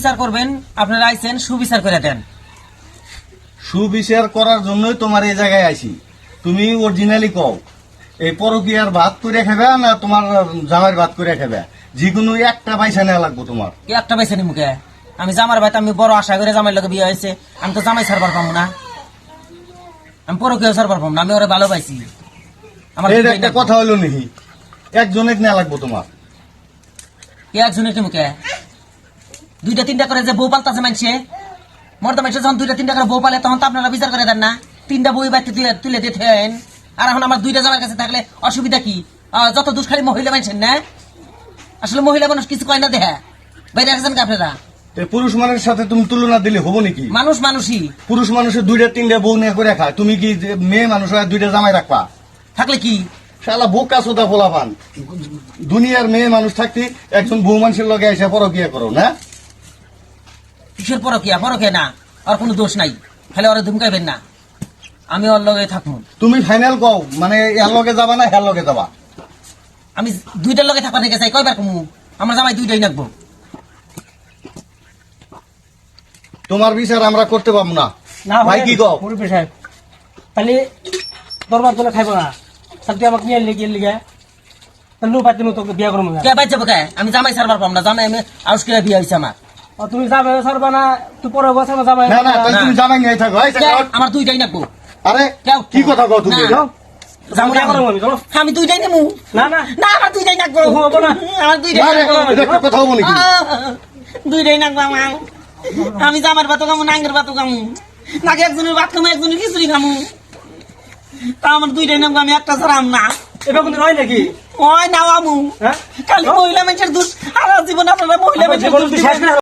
সুবিচার করবেন আপনারা আইছেন সুবিচার করে দেন। সুবিচার করার জন্যই তোমার এই জায়গায় আইছি। তুমি অরিজিনালি কও এই পরকিয়ার ভাত করে খাবে না তোমার জামাইয়ের ভাত করে খাবে যেকোনো একটা পয়সা নেওয়া লাগবো তোমার। একটা পয়সা নি মুখে আমি জামার ভাই আমি বড় আশা করে জামাই লোকে বিয়ে হয়েছে। আমি তো জামাই সারবার পাবো না। আমি পরে কেউ সারবার পাবো না আমি ওরা ভালো পাইছি আমার এটা একটা কথা হলো নিহি একজনে নেওয়া লাগবো তোমার। কে একজনের কি? মুখে দুইটা তিনটা করে যে বউ পালতাছে মানছে মর্দা মানছে যখন দুইটা তিনটা করে বউ পালে তখন তো আপনারা বিচার করে দেন না। তিনটা বই বাড়িতে তুলে তুলে দিতে হেন আর এখন আমার দুইটা জামার কাছে থাকলে অসুবিধা কি? যত দুষ্কারী মহিলা মানছেন না? আসলে মহিলা মানুষ কিছু কয় না দেহা? বাইরে রাখছেন কি আপনারা? পুরুষ মানুষের সাথে তুমি তুলনা দিলে হব নাকি? মানুষ মানুষই। পুরুষ মানুষের দুইটা তিনটা বউ নিয়ে করে খায়। তুমি কি যে মেয়ে মানুষ হয়ে দুইটা জামাই রাখবা? থাকলে কি? শালা বোকা সোদা ফোলা পান দুনিয়ার মেয়ে মানুষ থাকতে একজন বউ মানুষের লগে এসে পরকিয়া করো না? কিসের পরকিয়া? পরকিয়া না। আর কোনো দোষ নাই। খালি ওরা ধুমকাইবেন না। আমি ওর লগে থাকব। তুমি ফাইনাল কও মানে এর লগে যাবা না হ্যার লগে যাবা? আমি দুইটার লগে থাকবা থেকে চাই? কয়বার কমু? আমার জামাই দুইটাই নাকবো। তোমার বিচার আমরা করতে পারব না। না ভাই কি কও? মুরব্বী সাহেব তাহলে দরবার তোলে খাইব না। তাহলে তুই আমাকে নিয়ে লিখে লিখে তাহলে নো পাতি তোকে বিয়া করব না। কে বাচ্চা বোকা আমি জামাই সারবার পাম না। জামাই আমি আউস করে বিয়ে হয়েছে আমার। তুমি যাবে সারবা না তুই পরে বসে যাবে। না না তুমি জামাই নিয়ে থাকো এই কে? থাকো। আমার দুইটাই নাকবো। আরে কি কথা কও তুমি? না। আমি নেব না না। না আমার হব না। আমার না কথা আমার। আমি জামার ভাতও খামু নাঙ্গের ভাতও খামু। নাকি একজনের ভাত খামু একজনের খিচুড়ি খামু। তা আমার দুইটাই নাকবো আমি একটা ছাড়াম না। এটা কিন্তু নাকি? ওই নাও আমু হ্যাঁ? খালি মহিলা মানুষের দুধ আর জীবন আপনারা মহিলা আমার মানুষের দুধ তুই। না।